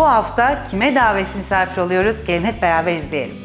Bu hafta kime davetsiz misafir oluyoruz? Gelin hep beraber izleyelim.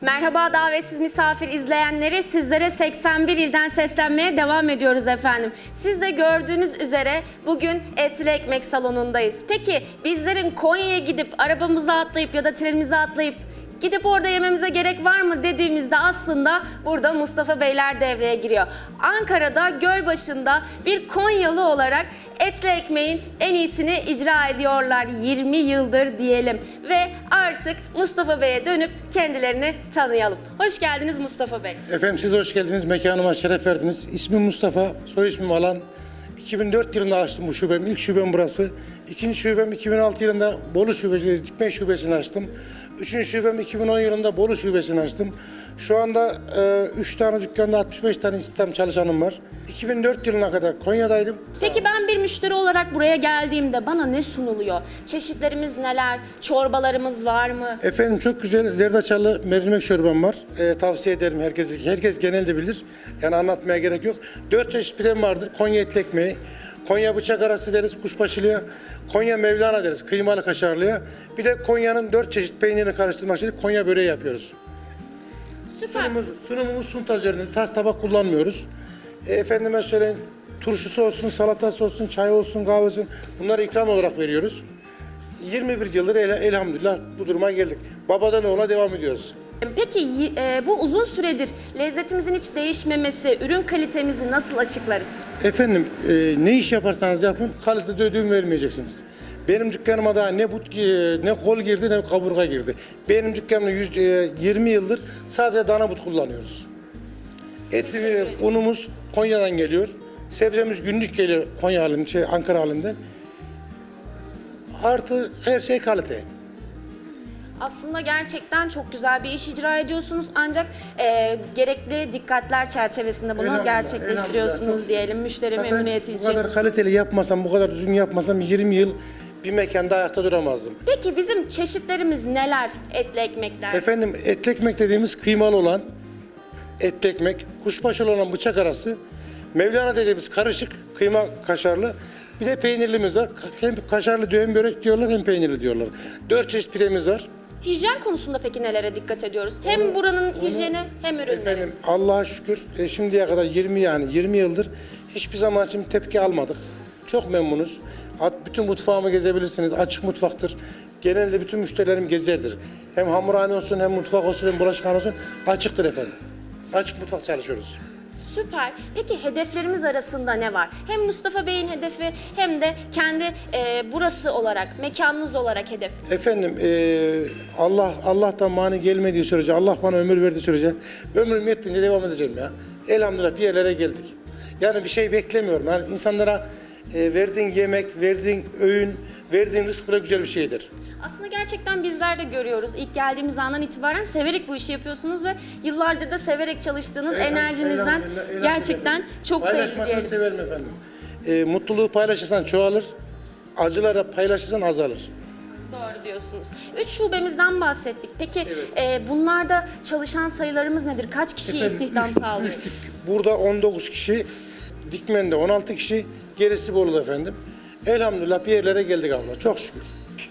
Merhaba davetsiz misafir izleyenleri sizlere 81 ilden seslenmeye devam ediyoruz efendim. Siz de gördüğünüz üzere bugün Etli Ekmek salonundayız. Peki bizlerin Konya'ya gidip arabamıza atlayıp ya da trenimize atlayıp gidip orada yememize gerek var mı dediğimizde aslında burada Mustafa Beyler devreye giriyor. Ankara'da Gölbaşı'nda bir Konyalı olarak etli ekmeğin en iyisini icra ediyorlar 20 yıldır diyelim ve artık Mustafa Bey'e dönüp kendilerini tanıyalım. Hoş geldiniz Mustafa Bey. Efendim siz hoş geldiniz. Mekanıma şeref verdiniz. İsmim Mustafa, soy ismim Alan. 2004 yılında açtım bu şubemi. İlk şubem burası. İkinci şubem 2006 yılında Bolu şubesi, Dikmen şubesini açtım. Üçüncü şubem 2010 yılında Bolu şubesini açtım. Şu anda 3 tane dükkanda 65 tane istihdam çalışanım var. 2004 yılına kadar Konya'daydım. Peki ben bir müşteri olarak buraya geldiğimde bana ne sunuluyor? Çeşitlerimiz neler? Çorbalarımız var mı? Efendim çok güzel zerdeçallı mercimek çorbam var. Ee, tavsiye ederim herkese. Herkes genelde bilir. Yani anlatmaya gerek yok. Dört çeşit pidem vardır. Konya etli ekmeği, Konya bıçak arası deriz kuşbaşılıya, Konya Mevlana deriz kıymalı kaşarlıya. Bir de Konya'nın dört çeşit peynirini karıştırmak için Konya böreği yapıyoruz. Süper. Sunumumuz, sunumumuz sunta üzerinde tas tabak kullanmıyoruz. E, efendime söyleyeyim turşusu olsun, salatası olsun, çay olsun, kahve olsun bunları ikram olarak veriyoruz. 21 yıldır el- elhamdülillah bu duruma geldik. Babadan oğula devam ediyoruz. Peki y- e, bu uzun süredir lezzetimizin hiç değişmemesi, ürün kalitemizi nasıl açıklarız? Efendim e, ne iş yaparsanız yapın kalitede ödün vermeyeceksiniz. Benim dükkanıma daha ne but e, ne kol girdi ne kaburga girdi. Benim dükkanımda yüz- e, 20 yıldır sadece dana but kullanıyoruz. Et e, unumuz Konya'dan geliyor. Sebzemiz günlük geliyor Konya halinde, şey Ankara halinden. Artı her şey kalite. Aslında gerçekten çok güzel bir iş icra ediyorsunuz ancak e, gerekli dikkatler çerçevesinde bunu Elhamdülillah, gerçekleştiriyorsunuz elhamdülillah. Çok diyelim müşteri Zaten memnuniyeti bu için. kadar kaliteli yapmasam, bu kadar düzgün yapmasam 20 yıl bir mekanda ayakta duramazdım. Peki bizim çeşitlerimiz neler etli ekmekler? Efendim etli ekmek dediğimiz kıymalı olan etli ekmek, kuşbaşılı olan bıçak arası, Mevlana dediğimiz karışık kıyma kaşarlı, bir de peynirlimiz var. Hem kaşarlı diyor hem börek diyorlar hem peynirli diyorlar. Dört çeşit pidemiz var. Hijyen konusunda peki nelere dikkat ediyoruz? Hem buranın hijyeni hem ürünleri. Efendim Allah'a şükür e, şimdiye kadar 20 yani 20 yıldır hiçbir zaman için tepki almadık. Çok memnunuz. Hat- Bütün mutfağımı gezebilirsiniz. Açık mutfaktır. Genelde bütün müşterilerim gezerdir. Hem hamurhane olsun hem mutfak olsun hem bulaşıkhane olsun açıktır efendim. Açık mutfak çalışıyoruz. Süper. Peki hedeflerimiz arasında ne var? Hem Mustafa Bey'in hedefi hem de kendi e, burası olarak, mekanınız olarak hedef. Efendim eee, Allah Allah'tan mani gelmediği sürece, Allah bana ömür verdiği sürece ömrüm yettiğince devam edeceğim ya. Elhamdülillah bir yerlere geldik. Yani bir şey beklemiyorum. Yani insanlara eee, verdiğin yemek, verdiğin öğün, verdiğin rızk bile güzel bir şeydir. Aslında gerçekten bizler de görüyoruz. İlk geldiğimiz andan itibaren severek bu işi yapıyorsunuz ve yıllardır da severek çalıştığınız enerjinizden Elhamdülillah, elhamdülillah. gerçekten çok belli Paylaşmasını diyelim. severim efendim. Eee, mutluluğu paylaşırsan çoğalır, acılara paylaşırsan azalır. Doğru diyorsunuz. Üç şubemizden bahsettik. Peki e, bunlarda çalışan sayılarımız nedir? Kaç kişiye Efendim, istihdam üç- sağlıyor? üç burada 19 kişi, Dikmen'de 16 kişi, gerisi Bolu'da efendim. Elhamdülillah bir yerlere geldik abla. Çok şükür.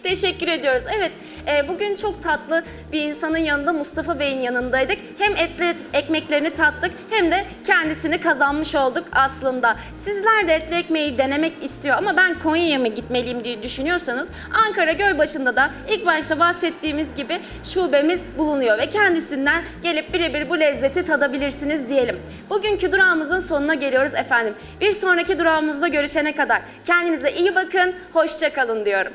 Teşekkür ediyoruz. Evet, e, bugün çok tatlı bir insanın yanında Mustafa Bey'in yanındaydık. Hem etli ekmeklerini tattık hem de kendisini kazanmış olduk aslında. Sizler de etli ekmeği denemek istiyor ama ben Konya'ya mı gitmeliyim diye düşünüyorsanız Ankara Gölbaşı'nda da ilk başta bahsettiğimiz gibi şubemiz bulunuyor ve kendisinden gelip birebir bu lezzeti tadabilirsiniz diyelim. Bugünkü durağımızın sonuna geliyoruz efendim. Bir sonraki durağımızda görüşene kadar kendinize iyi bakın, hoşça kalın diyorum.